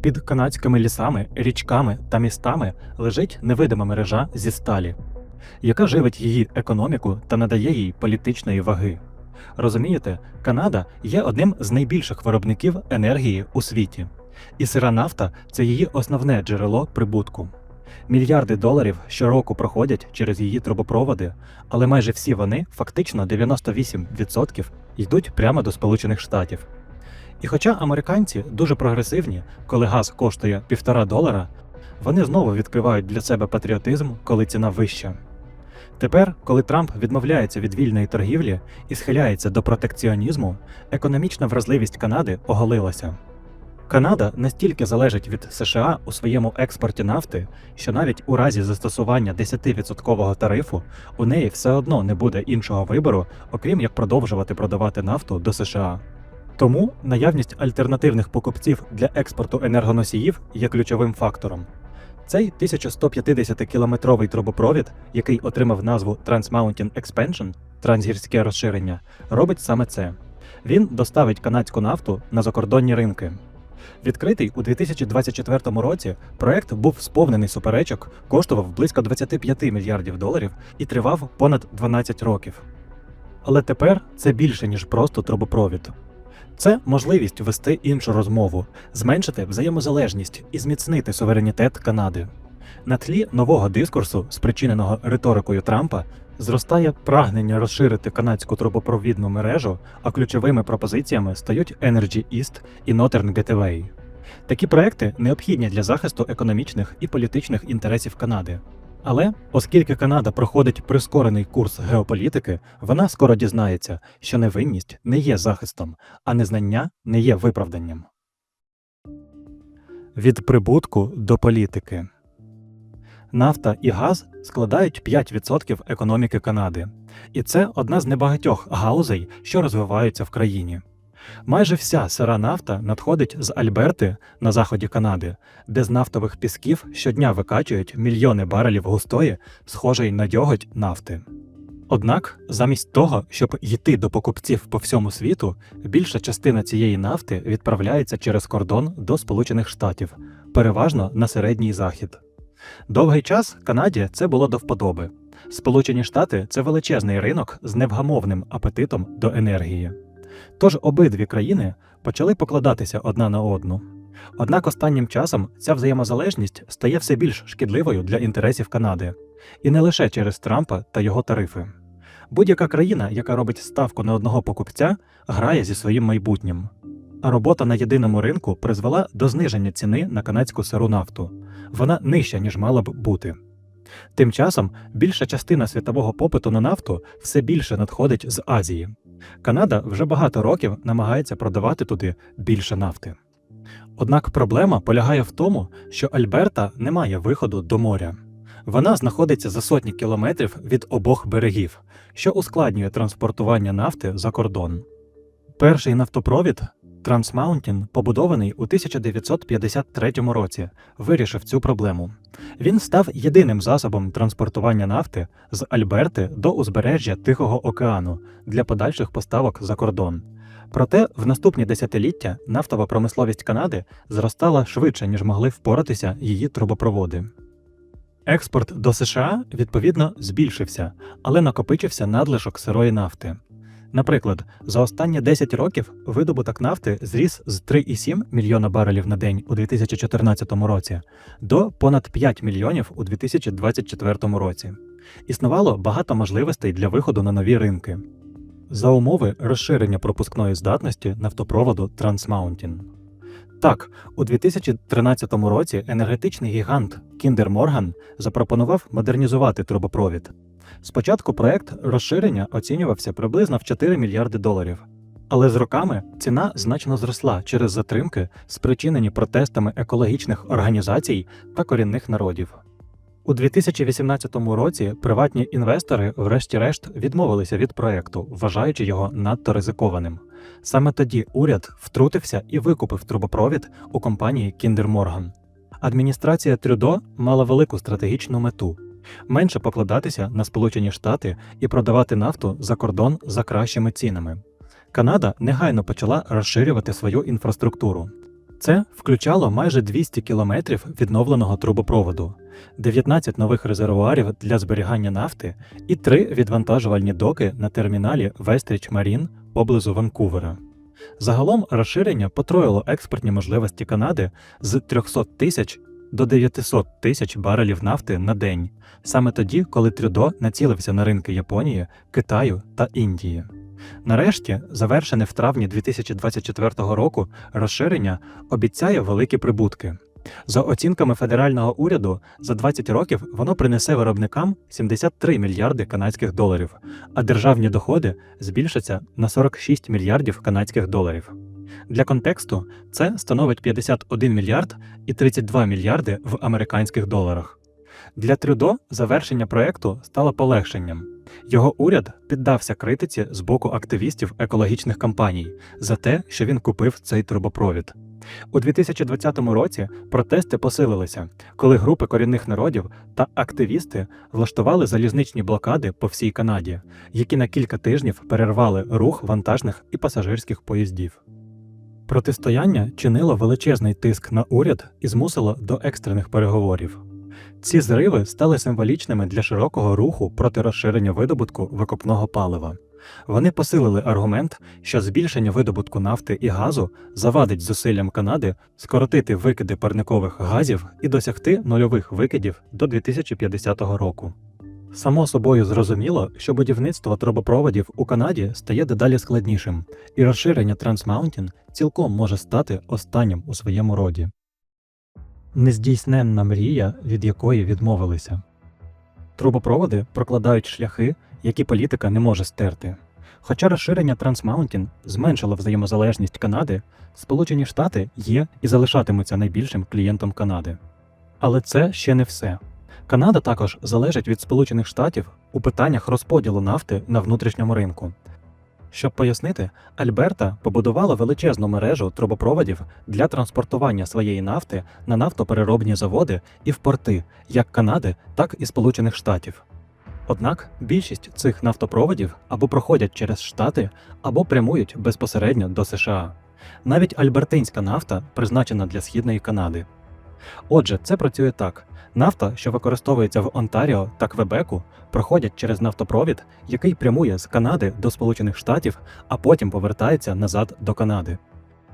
Під канадськими лісами, річками та містами лежить невидима мережа зі сталі, яка живить її економіку та надає їй політичної ваги. Розумієте, Канада є одним з найбільших виробників енергії у світі, і сира нафта це її основне джерело прибутку. Мільярди доларів щороку проходять через її трубопроводи, але майже всі вони, фактично 98%, йдуть прямо до Сполучених Штатів. І хоча американці дуже прогресивні, коли газ коштує півтора долара, вони знову відкривають для себе патріотизм, коли ціна вища. Тепер, коли Трамп відмовляється від вільної торгівлі і схиляється до протекціонізму, економічна вразливість Канади оголилася. Канада настільки залежить від США у своєму експорті нафти, що навіть у разі застосування 10% тарифу у неї все одно не буде іншого вибору, окрім як продовжувати продавати нафту до США. Тому наявність альтернативних покупців для експорту енергоносіїв є ключовим фактором. Цей 1150-кілометровий трубопровід, який отримав назву Trans-Mountain Expansion трансгірське розширення, робить саме це. Він доставить канадську нафту на закордонні ринки. Відкритий у 2024 році, проект був сповнений суперечок, коштував близько 25 мільярдів доларів і тривав понад 12 років. Але тепер це більше, ніж просто трубопровід. Це можливість вести іншу розмову, зменшити взаємозалежність і зміцнити суверенітет Канади. На тлі нового дискурсу, спричиненого риторикою Трампа, зростає прагнення розширити канадську трубопровідну мережу, а ключовими пропозиціями стають Energy East і Northern Gateway. Такі проекти необхідні для захисту економічних і політичних інтересів Канади. Але оскільки Канада проходить прискорений курс геополітики, вона скоро дізнається, що невинність не є захистом, а незнання не є виправданням. Від прибутку до політики нафта і газ складають 5% економіки Канади, і це одна з небагатьох галузей, що розвиваються в країні. Майже вся сира нафта надходить з Альберти на заході Канади, де з нафтових пісків щодня викачують мільйони барелів густої, схожої на дьоготь нафти. Однак, замість того, щоб йти до покупців по всьому світу, більша частина цієї нафти відправляється через кордон до Сполучених Штатів, переважно на середній захід. Довгий час Канаді це було до вподоби. Сполучені Штати це величезний ринок з невгамовним апетитом до енергії. Тож обидві країни почали покладатися одна на одну. Однак останнім часом ця взаємозалежність стає все більш шкідливою для інтересів Канади, і не лише через Трампа та його тарифи. Будь-яка країна, яка робить ставку на одного покупця, грає зі своїм майбутнім. А робота на єдиному ринку призвела до зниження ціни на канадську сиру нафту. Вона нижча, ніж мала б бути. Тим часом більша частина світового попиту на нафту все більше надходить з Азії. Канада вже багато років намагається продавати туди більше нафти. Однак проблема полягає в тому, що Альберта не має виходу до моря. Вона знаходиться за сотні кілометрів від обох берегів, що ускладнює транспортування нафти за кордон. Перший нафтопровід Трансмаунтін, побудований у 1953 році, вирішив цю проблему. Він став єдиним засобом транспортування нафти з Альберти до узбережжя Тихого океану для подальших поставок за кордон. Проте в наступні десятиліття нафтова промисловість Канади зростала швидше, ніж могли впоратися її трубопроводи. Експорт до США відповідно збільшився, але накопичився надлишок сирої нафти. Наприклад, за останні 10 років видобуток нафти зріс з 3,7 мільйона барелів на день у 2014 році до понад 5 мільйонів у 2024 році. Існувало багато можливостей для виходу на нові ринки за умови розширення пропускної здатності нафтопроводу Mountain. Так, у 2013 році енергетичний гігант Kinder Morgan запропонував модернізувати трубопровід. Спочатку проект розширення оцінювався приблизно в 4 мільярди доларів. Але з роками ціна значно зросла через затримки, спричинені протестами екологічних організацій та корінних народів. У 2018 році приватні інвестори, врешті-решт, відмовилися від проекту, вважаючи його надто ризикованим. Саме тоді уряд втрутився і викупив трубопровід у компанії Kinder Morgan. Адміністрація Трюдо мала велику стратегічну мету менше покладатися на Сполучені Штати і продавати нафту за кордон за кращими цінами. Канада негайно почала розширювати свою інфраструктуру. Це включало майже 200 кілометрів відновленого трубопроводу, 19 нових резервуарів для зберігання нафти і три відвантажувальні доки на терміналі Вестріч Марін поблизу Ванкувера. Загалом розширення потроїло експортні можливості Канади з 300 тисяч до 900 тисяч барелів нафти на день, саме тоді, коли Трюдо націлився на ринки Японії, Китаю та Індії. Нарешті, завершене в травні 2024 року, розширення обіцяє великі прибутки. За оцінками федерального уряду, за 20 років воно принесе виробникам 73 мільярди канадських доларів, а державні доходи збільшаться на 46 мільярдів канадських доларів. Для контексту це становить 51 мільярд і 32 мільярди в американських доларах. Для Трюдо завершення проекту стало полегшенням. Його уряд піддався критиці з боку активістів екологічних кампаній за те, що він купив цей трубопровід. У 2020 році протести посилилися, коли групи корінних народів та активісти влаштували залізничні блокади по всій Канаді, які на кілька тижнів перервали рух вантажних і пасажирських поїздів. Протистояння чинило величезний тиск на уряд і змусило до екстрених переговорів. Ці зриви стали символічними для широкого руху проти розширення видобутку викопного палива. Вони посилили аргумент, що збільшення видобутку нафти і газу завадить зусиллям Канади скоротити викиди парникових газів і досягти нульових викидів до 2050 року. Само собою зрозуміло, що будівництво трубопроводів у Канаді стає дедалі складнішим, і розширення Mountain цілком може стати останнім у своєму роді. Нездійсненна мрія, від якої відмовилися. Трубопроводи прокладають шляхи, які політика не може стерти. Хоча розширення Mountain зменшило взаємозалежність Канади, Сполучені Штати є і залишатимуться найбільшим клієнтом Канади. Але це ще не все. Канада також залежить від Сполучених Штатів у питаннях розподілу нафти на внутрішньому ринку. Щоб пояснити, Альберта побудувала величезну мережу трубопроводів для транспортування своєї нафти на нафтопереробні заводи і в порти як Канади, так і Сполучених Штатів. Однак більшість цих нафтопроводів або проходять через Штати, або прямують безпосередньо до США. Навіть альбертинська нафта призначена для східної Канади. Отже, це працює так: нафта, що використовується в Онтаріо та Квебеку, проходять через нафтопровід, який прямує з Канади до Сполучених Штатів, а потім повертається назад до Канади.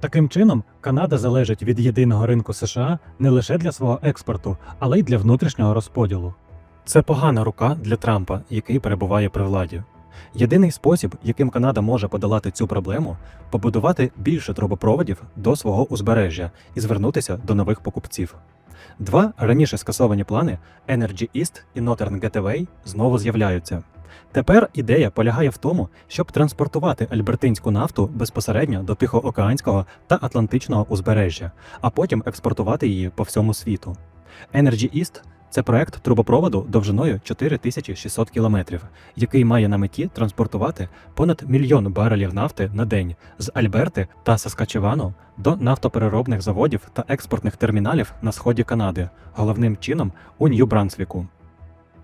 Таким чином, Канада залежить від єдиного ринку США не лише для свого експорту, але й для внутрішнього розподілу. Це погана рука для Трампа, який перебуває при владі. Єдиний спосіб, яким Канада може подолати цю проблему, побудувати більше трубопроводів до свого узбережжя і звернутися до нових покупців. Два раніше скасовані плани Energy East і Northern Gateway знову з'являються. Тепер ідея полягає в тому, щоб транспортувати альбертинську нафту безпосередньо до Тихоокеанського та Атлантичного узбережжя, а потім експортувати її по всьому світу. Energy East – це проект трубопроводу довжиною 4600 кілометрів, який має на меті транспортувати понад мільйон барелів нафти на день з Альберти та Саскачевану до нафтопереробних заводів та експортних терміналів на сході Канади, головним чином у Нью-Брансвіку.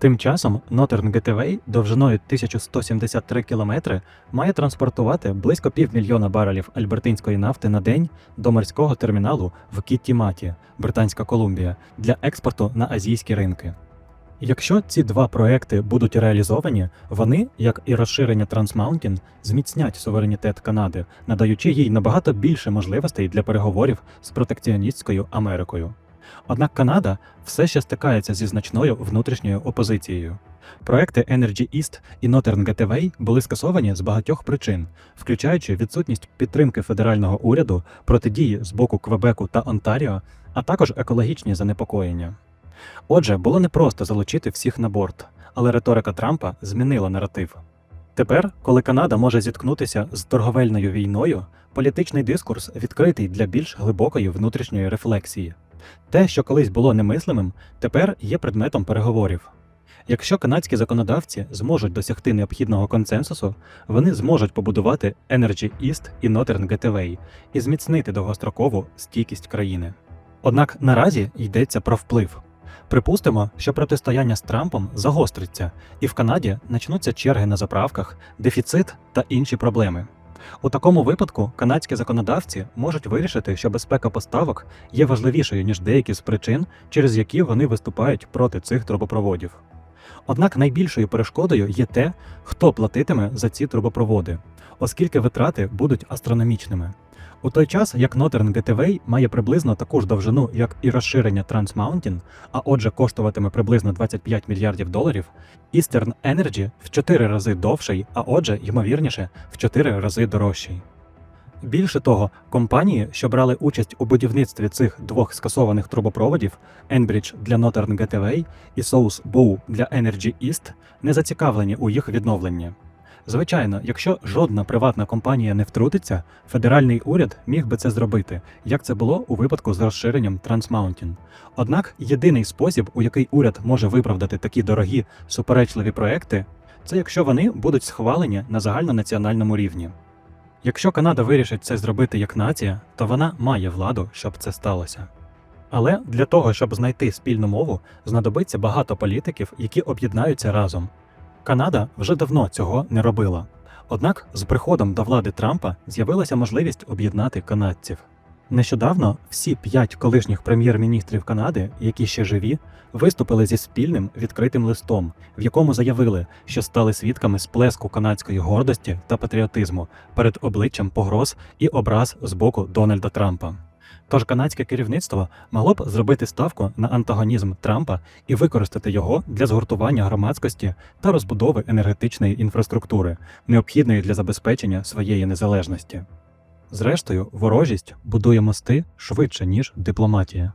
Тим часом Northern Gateway довжиною 1173 кілометри має транспортувати близько півмільйона барелів альбертинської нафти на день до морського терміналу в Кітті-Маті, Британська Колумбія, для експорту на азійські ринки. Якщо ці два проекти будуть реалізовані, вони, як і розширення Mountain, зміцнять суверенітет Канади, надаючи їй набагато більше можливостей для переговорів з протекціоністською Америкою. Однак Канада все ще стикається зі значною внутрішньою опозицією. Проекти Energy East і Northern Gateway були скасовані з багатьох причин, включаючи відсутність підтримки федерального уряду, протидії з боку Квебеку та Онтаріо, а також екологічні занепокоєння. Отже, було непросто залучити всіх на борт, але риторика Трампа змінила наратив. Тепер, коли Канада може зіткнутися з торговельною війною, політичний дискурс відкритий для більш глибокої внутрішньої рефлексії. Те, що колись було немислимим, тепер є предметом переговорів. Якщо канадські законодавці зможуть досягти необхідного консенсусу, вони зможуть побудувати Energy East і Northern Gateway і зміцнити довгострокову стійкість країни. Однак наразі йдеться про вплив. Припустимо, що протистояння з Трампом загостриться, і в Канаді начнуться черги на заправках, дефіцит та інші проблеми. У такому випадку канадські законодавці можуть вирішити, що безпека поставок є важливішою ніж деякі з причин, через які вони виступають проти цих трубопроводів. Однак найбільшою перешкодою є те, хто платитиме за ці трубопроводи, оскільки витрати будуть астрономічними. У той час, як Northern Gateway має приблизно таку ж довжину, як і розширення Trans Mountain, а отже коштуватиме приблизно 25 мільярдів доларів, Eastern Energy в 4 рази довший, а отже, ймовірніше, в 4 рази дорожчий. Більше того, компанії, що брали участь у будівництві цих двох скасованих трубопроводів Enbridge для Northern Gateway і South Bow для Energy East, не зацікавлені у їх відновленні. Звичайно, якщо жодна приватна компанія не втрутиться, федеральний уряд міг би це зробити, як це було у випадку з розширенням Mountain. Однак єдиний спосіб, у який уряд може виправдати такі дорогі суперечливі проекти, це якщо вони будуть схвалені на загальнонаціональному рівні. Якщо Канада вирішить це зробити як нація, то вона має владу, щоб це сталося. Але для того, щоб знайти спільну мову, знадобиться багато політиків, які об'єднаються разом. Канада вже давно цього не робила. Однак з приходом до влади Трампа з'явилася можливість об'єднати канадців. Нещодавно всі п'ять колишніх прем'єр-міністрів Канади, які ще живі, виступили зі спільним відкритим листом, в якому заявили, що стали свідками сплеску канадської гордості та патріотизму перед обличчям погроз і образ з боку Дональда Трампа. Тож канадське керівництво могло б зробити ставку на антагонізм Трампа і використати його для згуртування громадськості та розбудови енергетичної інфраструктури, необхідної для забезпечення своєї незалежності. Зрештою, ворожість будує мости швидше, ніж дипломатія.